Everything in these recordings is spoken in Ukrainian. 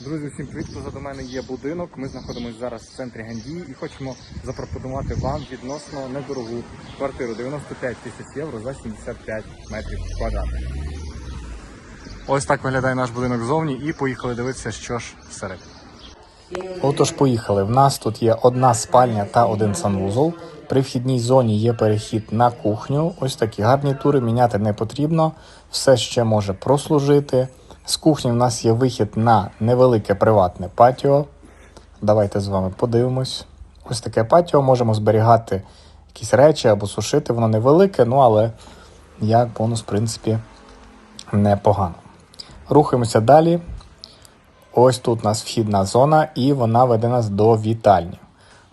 Друзі, всім привіт! Позаду мене є будинок. Ми знаходимося зараз в центрі Гандії і хочемо запропонувати вам відносно недорогу квартиру 95 тисяч євро за 75 метрів квадратних. Ось так виглядає наш будинок ззовні і поїхали дивитися, що ж всередині. Отож, поїхали. В нас тут є одна спальня та один санвузол. При вхідній зоні є перехід на кухню. Ось такі гарнітури міняти не потрібно. Все ще може прослужити. З кухні в нас є вихід на невелике приватне патіо. Давайте з вами подивимось. Ось таке патіо можемо зберігати якісь речі або сушити. Воно невелике, ну але як бонус, в принципі, непогано. Рухаємося далі. Ось тут у нас вхідна зона, і вона веде нас до вітальні.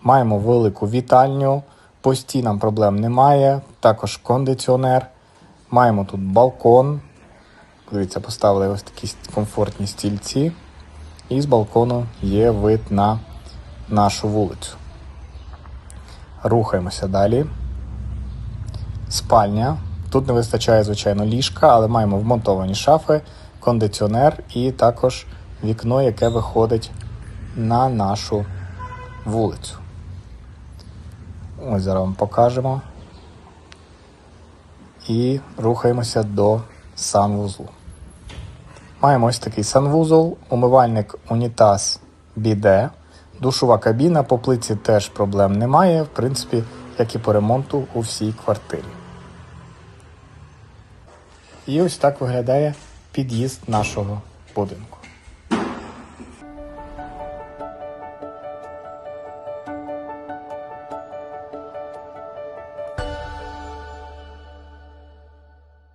Маємо велику вітальню, по стінам проблем немає, також кондиціонер. Маємо тут балкон. Дивіться, поставили ось такі комфортні стільці. І з балкону є вид на нашу вулицю. Рухаємося далі. Спальня. Тут не вистачає, звичайно, ліжка, але маємо вмонтовані шафи, кондиціонер і також вікно, яке виходить на нашу вулицю. Ось зараз вам покажемо. І рухаємося до санвузлу. Маємо ось такий санвузол, умивальник унітаз біде. Душова кабіна по плиці теж проблем немає, в принципі, як і по ремонту у всій квартирі. І ось так виглядає під'їзд нашого будинку.